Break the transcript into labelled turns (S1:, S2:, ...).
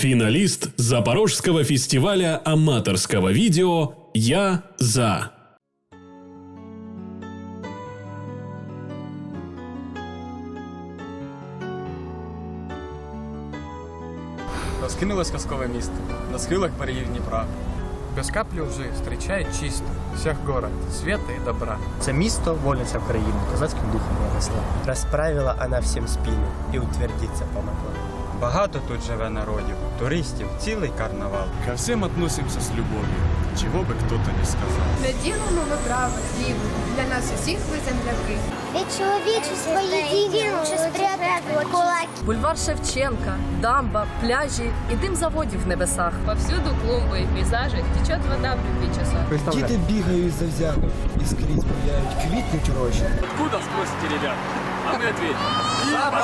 S1: Финалист Запорожского фестиваля аматорского видео «Я за».
S2: Розкинулось казкове місто на схилах берегів Дніпра. Без каплі лжи зустрічає чисто всіх город, света і добра.
S3: Це місто, вольниця України, козацьким духом виросла. Расправила она всім спину і утвердиться помогла.
S4: Багато тут живе народів, туристів, цілий карнавал.
S5: Ко всем относимся с любовью, чего бы кто-то ни сказал.
S6: Не ділимо ми право зліво, для нас усіх ви земляки.
S7: Від чоловічества єдиного лучше спрятати кулаки.
S8: Бульвар Шевченка, дамба, пляжі і дим заводів в небесах.
S9: Повсюду клумбы и пейзажи, течет вода в любви часах.
S10: Діти бігають завзято і скрізь паяють, квітнуть рожі.
S5: Откуда спросите, ребят? А мы ответим. Запорожье!